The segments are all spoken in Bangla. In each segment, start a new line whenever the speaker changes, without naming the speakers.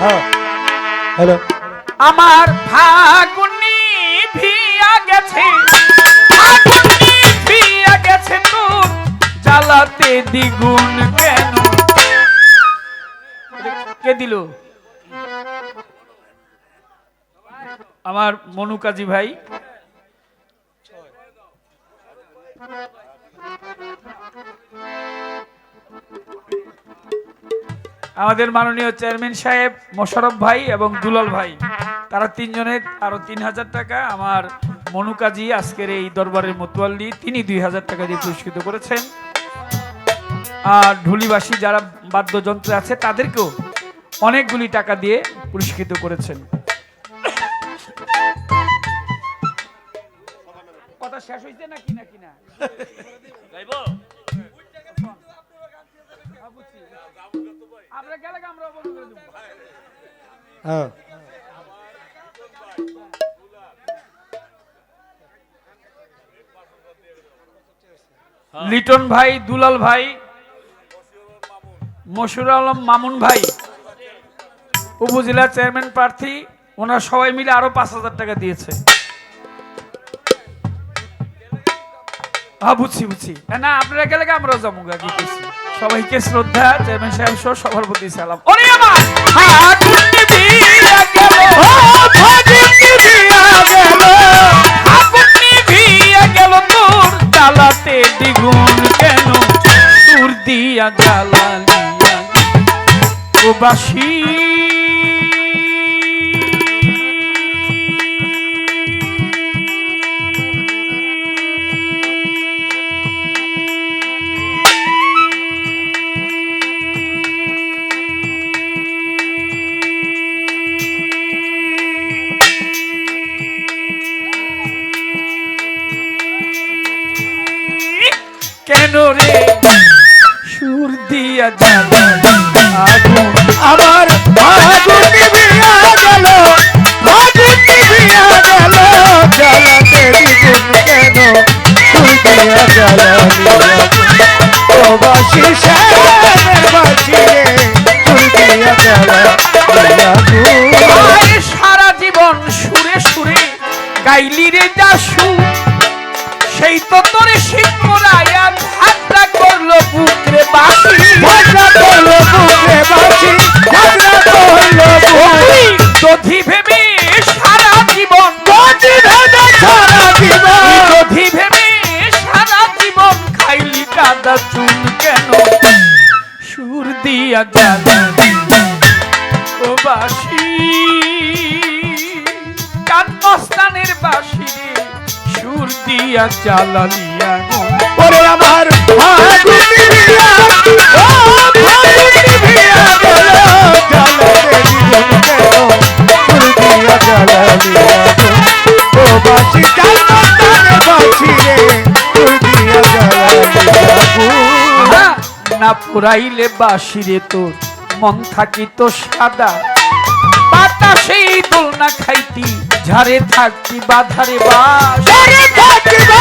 হ্যাঁ। হ্যালো।
আমার ফাগুনি ভিয়া গেছে। ফাগুনি ভিয়া গেছে তো। জ্বালাতে দ্বিগুণ কেন? কে দিল? আমার মনু কাজী ভাই। আমাদের মাননীয় চেয়ারম্যান সাহেব মোশারফ ভাই এবং দুলাল ভাই। তারা তিনজনের আরও তিন হাজার টাকা আমার মনু কাজী আজকের এই দরবারের মতুয়াল্লি তিনি দুই হাজার টাকা দিয়ে পুরস্কৃত করেছেন। আর ঢুলিবাসী যারা বাদ্যযন্ত্রে আছে তাদেরকেও অনেকগুলি টাকা দিয়ে পুরস্কৃত করেছেন। কথা শেষ হয়েছে নাকি নাকি না? আমরা গেলে আমরা বন্ধ করে দেবো।
হ্যাঁ।
লিটন ভাই দুলাল ভাই মশুর আলম মামুন ভাই উপজেলা চেয়ারম্যান প্রার্থী ওনারা সবাই মিলে আরও পাঁচ হাজার টাকা দিয়েছে। হ্যাঁ বুঝছি বুঝছি। না আপনারা গেলে কি আমরাও যাব কি সবাইকে শ্রদ্ধা, চেয়ারম্যান সাহেব সহ সবার প্রতি সালাম। আমার! দিয়া গেল দিয়া গেল প্রবাসী কেন রে? সুর দিয়া জ্বালালি আগুন
আমার আগুন নিভিয়া গেল, আগুন নিভিয়া গেল, জ্বালাতে দ্বিগুণ কেন? তুই দিয়া জ্বালালি
সারা জীবন সুরে সুরে, গাইলি রে যা সুর, সেই তো তোরে শীত জ্বালালি ও বাসি কানমস্তানের বাসি সুর দিয়া জ্বালালিয়া গো
ওরে আমার
না পুরাইলে বাসিরে তোর। মন থাকিত সাদা। বাতাসেই দোলনা খাইতি ঝাড়ে থাকতি বাধারে বাস।
ঘরে থাকিবা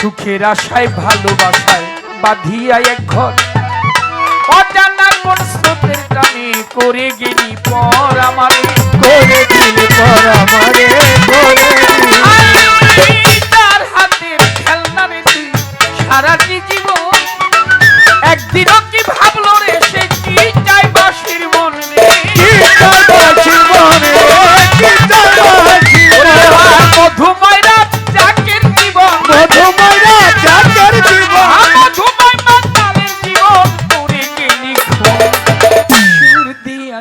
সুখের আশায় ভালোবাসায় বাঁধিয়া এক ঘর। অজানা কোন স্রোতের টানে করে গেলি পর আমারে।
করে দিল পর আমারে করে
তার হাতের খেলনা রে তুই সারাটি জীবন একদিনও